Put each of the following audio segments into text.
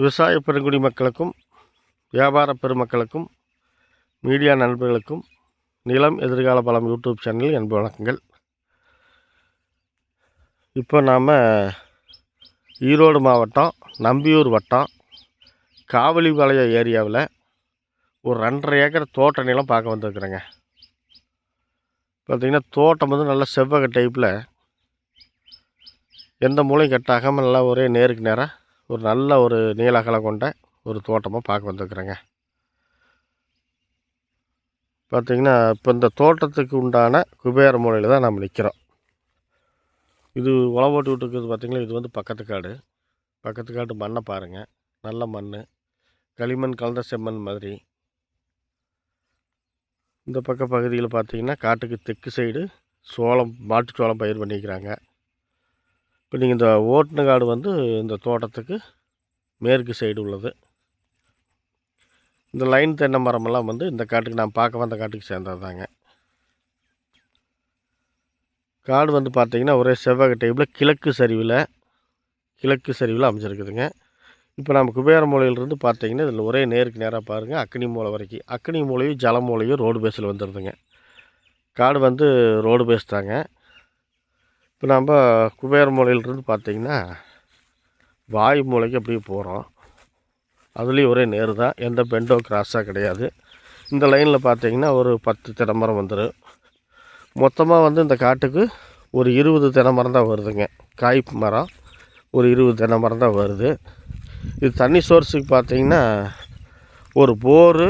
விவசாய பெருங்குடி மக்களுக்கும் வியாபார பெருமக்களுக்கும் மீடியா நண்பர்களுக்கும் நிலம் எதிர்கால பலம் யூடியூப் சேனல் என்பு வணக்கங்கள். இப்போ நாம் ஈரோடு மாவட்டம் நம்பியூர் வட்டம் காவலிபாளைய ஏரியாவில் ஒரு ரெண்டரை ஏக்கர் தோட்ட நிலம் பார்க்க வந்திருக்குறேங்க. பார்த்திங்கன்னா தோட்டம் வந்து நல்ல செவ்வக டைப்பில் எந்த மூலையும் கட்டாகாமல் நல்லா ஒரே நேருக்கு நேராக ஒரு நல்ல ஒரு நீல அகலம் கொண்ட ஒரு தோட்டமாக பார்க்க வந்திருக்குறேங்க. பார்த்திங்கன்னா இப்போ இந்த தோட்டத்துக்கு உண்டான குபேர மூலையில் தான் நம்ம நிற்கிறோம் இது உழவு போட்டு விட்டுருக்குது பார்த்திங்கன்னா இது வந்து பக்கத்து காடு. பக்கத்து காட்டு மண்ணை பாருங்கள் நல்ல மண் களிமண் கலந்த செம்மண் மாதிரி. இந்த பக்க பகுதியில் பார்த்தீங்கன்னா காட்டுக்கு தெற்கு சைடு சோளம் மாட்டு சோளம் பயிர் பண்ணிக்கிறாங்க. இப்போ நீங்கள் இந்த ஓட்டுன காடு வந்து இந்த தோட்டத்துக்கு மேற்கு சைடு உள்ளது. இந்த லைன் தென்னை மரமெல்லாம் வந்து இந்த காட்டுக்கு நான் பார்க்க வந்த காட்டுக்கு சேர்ந்தது தாங்க. காடு வந்து பார்த்திங்கன்னா ஒரே செவ்வாய் டைப்பில் கிழக்கு சரிவில் கிழக்கு சரிவில் அமைஞ்சிருக்குதுங்க. இப்போ நம்ம குபேர மூலையிலிருந்து பார்த்தீங்கன்னா இதில் ஒரே நேருக்கு நேராக பாருங்கள் அக்னி மூலை வரைக்கும். அக்னி மூலையும் ஜல மூலையும் ரோடு பேஸில் வந்துடுதுங்க காடு வந்து ரோடு பேஸ் தாங்க. இப்போ நம்ம குபேர மூலையிலிருந்து பார்த்தீங்கன்னா வாயு மூலைக்கு அப்படியே போகிறோம். அதுலேயும் ஒரே நேரு தான். எந்த பெண்டோ கிராஸாக கிடையாது. இந்த லைனில் பார்த்தீங்கன்னா ஒரு பத்து தினமரம் வந்துடும் மொத்தமாக வந்து இந்த காட்டுக்கு ஒரு இருபது தினமரம் தான் வருதுங்க. காய் மரம் ஒரு இருபது தினமரம் தான் வருது. இது தண்ணி சோர்ஸுக்கு பார்த்தீங்கன்னா ஒரு போரு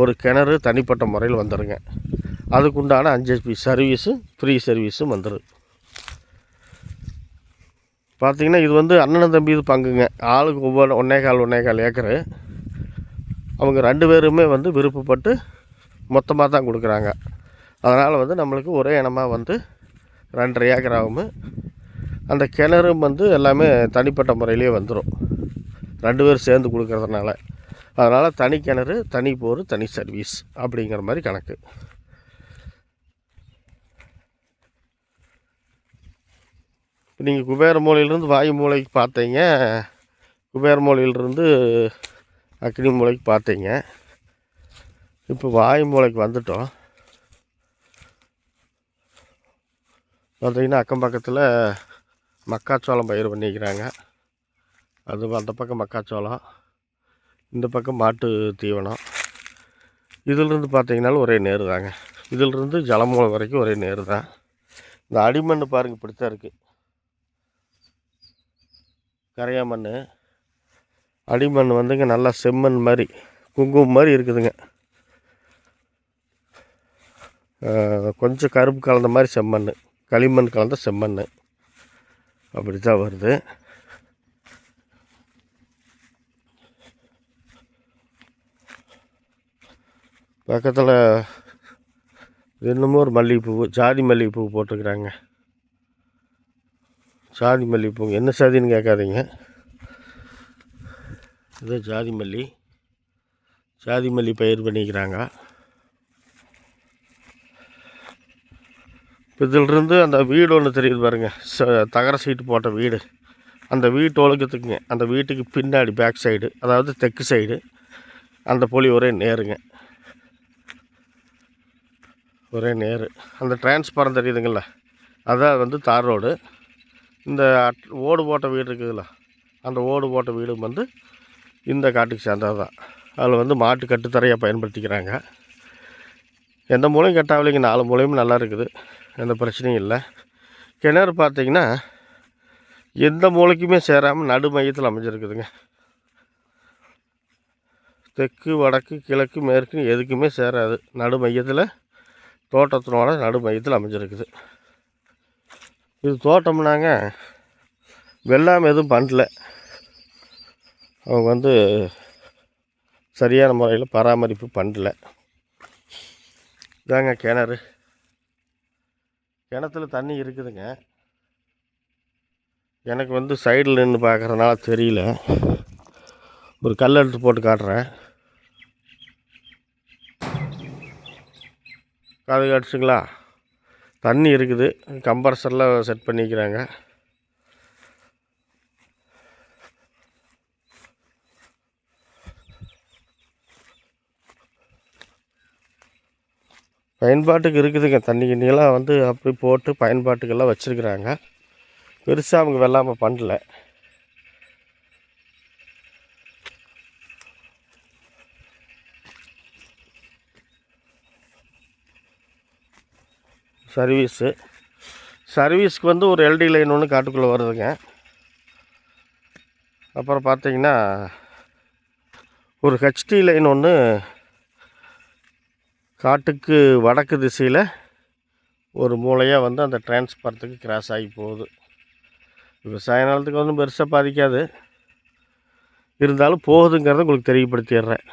ஒரு கிணறு தனிப்பட்ட முறையில் வந்துடுங்க அதுக்குண்டான அஞ்சு ஹெச்பி சர்வீஸு ஃப்ரீ சர்வீஸும் வந்துடும் பார்த்திங்கன்னா இது வந்து அண்ணன் தம்பி இது பங்குங்க. ஆளுக்கு ஒவ்வொரு ஒன்றே கால் ஒன்றே கால் ஏக்கரு. அவங்க ரெண்டு பேருமே வந்து விருப்பப்பட்டு மொத்தமாக தான் கொடுக்குறாங்க. அதனால் வந்து நம்மளுக்கு ஒரே இனமாக வந்து ரெண்டரை ஏக்கர் ஆகும் அந்த கிணறும் வந்து எல்லாமே தனிப்பட்ட முறையிலே வந்துடும் ரெண்டு பேரும் சேர்ந்து கொடுக்கறதுனால. அதனால் தனி கிணறு தனி போர் தனி சர்வீஸ் அப்படிங்கிற மாதிரி கணக்கு. நீங்கள் குபேர மூலையிலேருந்து வாயு மூலைக்கு பார்த்தீங்க. குபேர மூலையிலிருந்து அக்னி மூலைக்கு பார்த்தீங்க. இப்போ வாயு மூலைக்கு வந்துட்டோம். பார்த்தீங்கன்னா அக்கம் பக்கத்தில் மக்காச்சோளம் பயிர் பண்ணிக்கிறாங்க. அது அந்த பக்கம் மக்காச்சோளம் இந்த பக்கம் மாட்டு தீவனம். இதிலிருந்து பார்த்தீங்கனாலும் ஒரே நேரு தாங்க இதிலிருந்து ஜலமூலம் வரைக்கும் ஒரே நேரு தான் இந்த அடிமண் பாருங்கள் இப்படி தான் இருக்குது கரையா மண் அடிமண் வந்துங்க நல்லா செம்மண் மாதிரி குங்குமம் மாதிரி இருக்குதுங்க. கொஞ்சம் கருப்பு கலந்த மாதிரி செம்மண் களிமண் கலந்த செம்மண். அப்படி தான் வருது. பக்கத்தில் என்னமோ ஒரு மல்லிகைப்பூ ஜாதி மல்லிகைப்பூ போட்டிருக்குறாங்க. ஜாதி மல்லிகைப்பூ என்ன சாதின்னு கேட்காதீங்க. இது ஜாதி மல்லி. ஜாதி மல்லி பயிர் பண்ணிக்கிறாங்க. இதிலிருந்து அந்த வீடு ஒன்று தெரியுது பாருங்கள் ச தகர சீட்டு போட்ட வீடு. அந்த வீட்டு ஒழுக்கத்துக்குங்க. அந்த வீட்டுக்கு பின்னாடி பேக் சைடு அதாவது தெற்கு சைடு அந்த பொலி ஒரே நேருங்க. ஒரே நேரு. அந்த டிரான்ஸ்பாரம் தெரியுதுங்கள அதான் வந்து தார் ரோடு. இந்த ஓடு போட்ட வீடு இருக்குதுல்ல அந்த ஓடு போட்ட வீடும் வந்து இந்த காட்டுக்கு சேர்ந்தது தான். அதில் வந்து மாட்டு கட்டுத்தரையாக பயன்படுத்திக்கிறாங்க. எந்த மூலையும் கட்டாவில்லைங்க நாலு மூலையும் நல்லா இருக்குது. எந்த பிரச்சனையும் இல்லை. கிணறு பார்த்திங்கன்னா எந்த மூளைக்குமே சேராமல் நடு மையத்தில் அமைஞ்சிருக்குதுங்க. தெற்கு வடக்கு கிழக்கு மேற்கு எதுக்குமே சேராது. நடு மையத்தில் தோட்டத்தினோட நடு மையத்தில் அமைஞ்சிருக்குது. இது தோட்டம்னாங்க. வெள்ளாமை எதுவும் பண்ணல. அவங்க வந்து சரியான முறையில் பராமரிப்பு பண்ணல. இதாங்க கிணறு. கிணத்துல தண்ணி இருக்குதுங்க. எனக்கு வந்து சைடில் நின்று பார்க்குறதுனால தெரியல. ஒரு கல் எடுத்து போட்டு காட்டுறேன். காது காட்டுச்சுங்களா? தண்ணி இருக்குது. கம்ப்ரஸரில் செட் பண்ணிக்கிறாங்க. பயன்பாட்டுக்கு இருக்குதுங்க. தண்ணி கிண்ணியெல்லாம் வந்து அப்படி போட்டு பயன்பாட்டுக்கெல்லாம் வச்சுருக்குறாங்க. பெருசாக அவங்க வெள்ளாமல் பண்ணல. சர்வீஸு. சர்வீஸ்க்கு வந்து ஒரு எல்டி லைன் ஒன்று காட்டுக்குள்ளே வருதுங்க. அப்புறம் பார்த்தீங்கன்னா ஒரு ஹெச்டி லைன் ஒன்று காட்டுக்கு வடக்கு திசையில் ஒரு மூலையாக வந்து அந்த டிரான்ஸ்பரத்துக்கு கிராஸ் ஆகி போகுது. விவசாய நிலத்துக்கு ஒன்றும் பெருசாக பாதிக்காது. இருந்தாலும் போகுதுங்கிறத உங்களுக்கு தெரியப்படுத்திடுறேன்.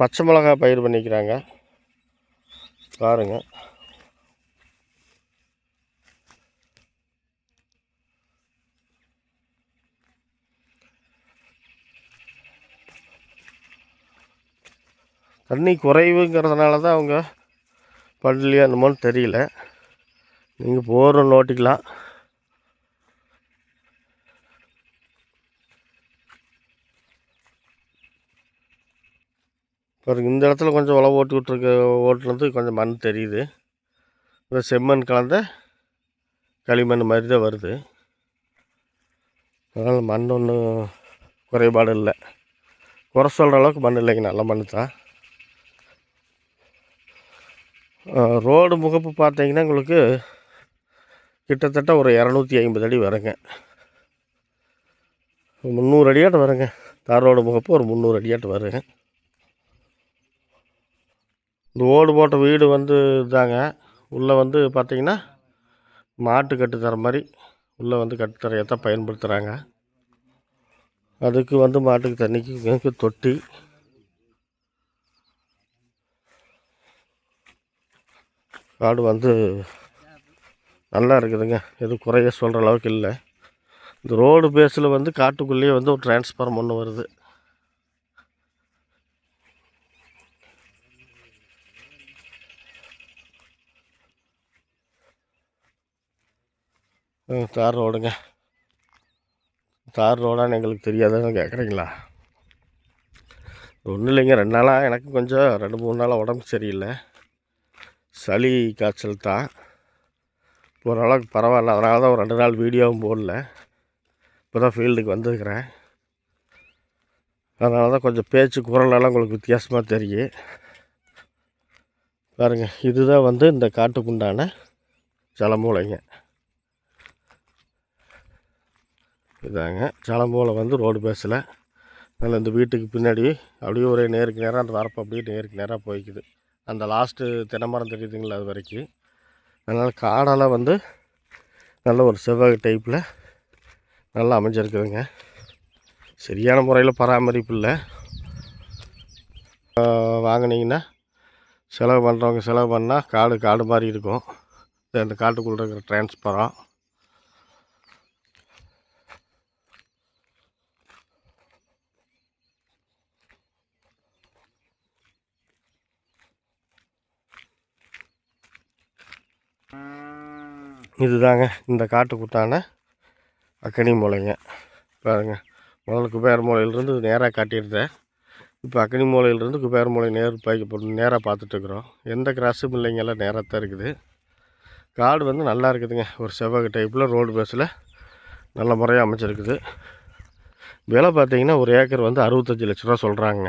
பச்சை மிளகா பயிர் பண்ணிக்கிறாங்க. பாருங்கள் தண்ணி குறைவுங்கிறதுனால தான் அவங்க பண்ணலையா என்னமோன்னு தெரியல. நீங்கள் போகிற நோட்டிக்கலாம். பாருங்க இந்த இடத்துல கொஞ்சம் உழவு ஓட்டி விட்ருக்க ஓட்டுனது கொஞ்சம் மண் தெரியுது. இந்த செம்மண் கலந்த களிமண் மாதிரி தான் வருது. அதனால் மண் ஒன்றும் குறைபாடு இல்லை. குறை சொல்கிற அளவுக்கு மண் இல்லைங்க நல்ல மண் தான். ரோடு முகப்பு பார்த்தீங்கன்னா உங்களுக்கு கிட்டத்தட்ட ஒரு இரநூத்தி ஐம்பது அடி வருங்க. முந்நூறு அடியாட்டு வருங்க. தார் ரோடு முகப்பு ஒரு முந்நூறு அடியாட்டு வருங்க. இந்த ஓடு போட்ட வீடு வந்து இதாங்க. உள்ளே வந்து பார்த்திங்கன்னா மாட்டு கட்டுத்தர மாதிரி உள்ளே வந்து கட்டுத்தரையை தான் பயன்படுத்துகிறாங்க அதுக்கு வந்து மாட்டுக்கு தண்ணிக்கு தொட்டி காடு வந்து நல்லா இருக்குதுங்க. எதுவும் குறைய சொல்கிற அளவுக்கு இல்லை. இந்த ரோடு பேஸில் வந்து காட்டுக்குள்ளேயே வந்து ஒரு டிரான்ஸ்ஃபார்ம் ஒன்று வருது. தார் ரோடுங்க. தார் ரோடான்னு எங்களுக்கு தெரியாதுன்னு கேட்குறீங்களா ஒன்றும் இல்லைங்க. ரெண்டு நாளாக எனக்கு கொஞ்சம் ரெண்டு மூணு நாளாக உடம்பு சரியில்லை. சளி காய்ச்சல் தான். ஓரளவுக்கு பரவாயில்ல. அதனால தான் ஒரு ரெண்டு நாள் வீடியோவும் போடல. இப்போ தான் ஃபீல்டுக்கு வந்துருக்கிறேன். அதனால தான் கொஞ்சம் பேச்சு குரலெல்லாம் உங்களுக்கு வித்தியாசமாக தெரியும் பாருங்கள் இதுதான் வந்து இந்த காட்டுக்குண்டான ஜலமூலைங்க. இதாங்க ஜலமூலை வந்து ரோடு பேஸில் அதனால் இந்த வீட்டுக்கு பின்னாடி அப்படியே ஒரே நேருக்கு நேராக அந்த வரப்பு அப்படியே நேருக்கு நேராக போய்க்குது. அந்த லாஸ்ட்டு தென்னைமரம் தெரியுதுங்களா அது வரைக்கும். அதனால் காடெல்லாம் வந்து நல்ல ஒரு செவ்வாய் டைப்பில் நல்லா அமைஞ்சிருக்குதுங்க. சரியான முறையில் பராமரிப்பு இல்லை. வாங்கினீங்கன்னா செலவு பண்ணுறவங்க செலவு பண்ணால் காடு காடு மாதிரி இருக்கும். அந்த காட்டுக்குள்ளே இருக்கிற டிரான்ஸ்பரம் இதுதாங்க இந்த காட்டுக்குட்டான அக்கனி மூளைங்க பாருங்க முதல்ல குபேர மூலையிலிருந்து நேராக காட்டியிருந்தேன். இப்போ அக்கனி மூலையிலிருந்து குபேர மூலை நேர் போட்டு நேராக பார்த்துட்ருக்குறோம் எந்த கிராஸும் இல்லைங்க எல்லாம் நேராக தான் இருக்குது. காடு வந்து நல்லா இருக்குதுங்க. ஒரு செவ்வக டைப்பில் ரோடு பேஸில் நல்ல முறையாக அமைச்சிருக்குது விலை பார்த்திங்கன்னா ஒரு ஏக்கர் வந்து அறுபத்தஞ்சி லட்ச ரூபா சொல்கிறாங்க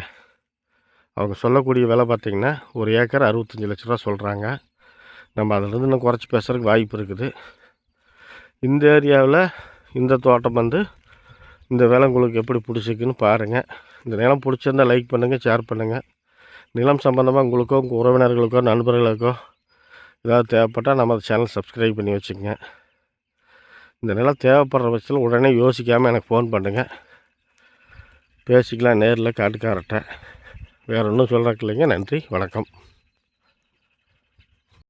அவங்க சொல்லக்கூடிய விலை பார்த்திங்கன்னா ஒரு ஏக்கர் அறுபத்தஞ்சி லட்ச ரூபா சொல்கிறாங்க நம்ம அதிலிருந்து இன்னும் குறைச்சி பேசுகிறதுக்கு வாய்ப்பு இருக்குது. இந்த ஏரியாவில் இந்த தோட்டம் வந்து இந்த வேலை உங்களுக்கு எப்படி பிடிச்சிக்குன்னு பாருங்கள் இந்த நிலம் பிடிச்சிருந்தால் லைக் பண்ணுங்கள் ஷேர் பண்ணுங்கள் நிலம் சம்மந்தமாக உங்களுக்கோ உங்கள் உறவினர்களுக்கோ நண்பர்களுக்கோ ஏதாவது தேவைப்பட்டால் நம்ம அந்த சேனல் சப்ஸ்கிரைப் பண்ணி வச்சுக்கோங்க. இந்த நிலம் தேவைப்படுற பட்சத்தில் உடனே யோசிக்காமல் எனக்கு ஃபோன் பண்ணுங்கள் பேசிக்கலாம் நேரில் காட்டுக்காரட்ட வேறு ஒன்றும் சொல்கிறக்கு இல்லைங்க. நன்றி வணக்கம்.